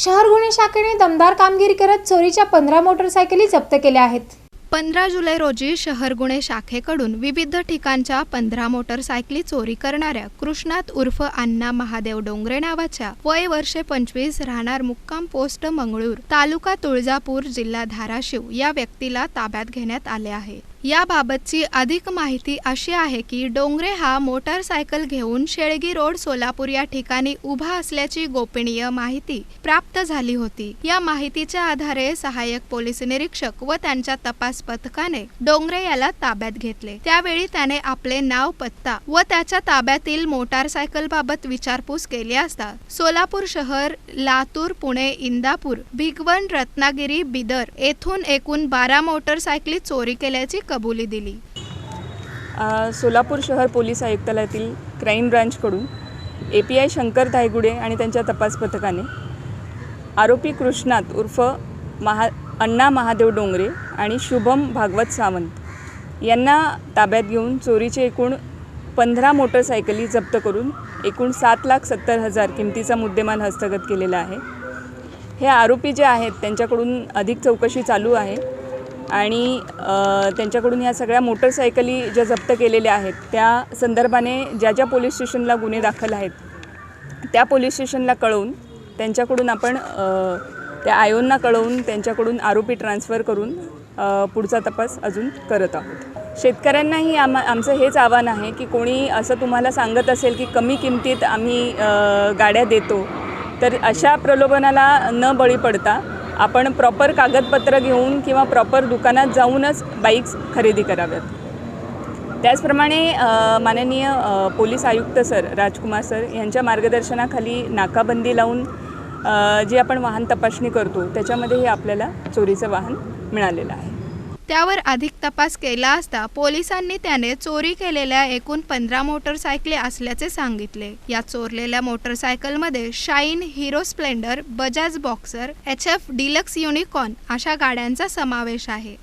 शहर गुन्हे शाखेने दमदार कामगिरी करत चोरीच्या पंधरा मोटरसायकली जप्त केल्या आहेत. पंधरा जुलै रोजी शहर गुन्हे शाखेकडून विविध ठिकाणच्या पंधरा मोटरसायकली चोरी करणाऱ्या कृष्णात उर्फ अण्णा महादेव डोंगरे नावाच्या वय वर्षे पंचवीस राहणार मुक्काम पोस्ट मंगळूर तालुका तुळजापूर जिल्हा धाराशिव या व्यक्तीला ताब्यात घेण्यात आले आहे. याबाबतची अधिक माहिती अशी आहे की डोंगरे हा मोटारसायकल घेऊन शेळगी रोड सोलापूर या ठिकाणी उभा असल्याची गोपनीय माहिती प्राप्त झाली होती. या माहितीच्या आधारे सहाय्यक पोलीस निरीक्षक व त्यांच्या तपास पथकाने डोंगरे याला ताब्यात घेतले. त्यावेळी त्याने आपले नाव पत्ता व त्याच्या ताब्यातील मोटारसायकल बाबत विचारपूस केली असता सोलापूर शहर लातूर पुणे इंदापूर भिगवण रत्नागिरी बिदर येथून एकूण बारा मोटरसायकली चोरी केल्याची कबुली दिली? आ, सोलापूर शहर पोलीस आयुक्तालयातील crime ब्रांचकडून A P I Shankar Dhaygude आणि त्यांच्या तपास पथकाने आरोपी कृष्णात उर्फ महा अण्णा महादेव डोंगरे आणि शुभम भागवत सावंत यांना ताब्यात घेऊन चोरीचे एकूण पंधरा मोटरसायकली जप्त करून एकूण सात लाख सत्तर हजार किमतीचा मुद्देमाल हस्तगत केलेला आहे. हे आरोपी जे आहेत त्यांच्याकडून अधिक चौकशी चालू आहे. आणि त्यांच्याकडून या सगळ्या मोटरसायकली ज्या जप्त केलेल्या आहेत त्या संदर्भाने ज्या ज्या पोलीस स्टेशनला गुन्हे दाखल आहेत त्या पोलीस स्टेशनला कळवून त्यांच्याकडून आपण त्या आयोंना कळवून त्यांच्याकडून आरोपी ट्रान्स्फर करून पुढचा तपास अजून करत आहोत. शेतकऱ्यांनाही आम आमचं हेच आव्हान आहे की कोणी असं तुम्हाला सांगत असेल की कमी किमतीत आम्ही गाड्या देतो तर अशा प्रलोभनाला न बळी पडता आपण प्रॉपर कागदपत्र घेऊन किंवा प्रॉपर दुकानात जाऊनच बाईक्स खरेदी कराव्यात. त्याचप्रमाणे माननीय पोलीस आयुक्त सर राजकुमार सर यांच्या मार्गदर्शनाखाली नाकाबंदी लावून जी आपण वाहन तपासणी करतो त्याच्यामध्ये हे आपल्याला चोरीचं वाहन मिळालेलं आहे. त्यावर अधिक तपास केला असता पोलिसांनी त्याने चोरी केलेल्या एकूण पंधरा मोटरसायकली असल्याचे सांगितले. या चोरलेल्या मोटरसायकलमध्ये Shine Hero Splendor Bajaj Boxer H F Deluxe Unicorn अशा गाड्यांचा समावेश आहे.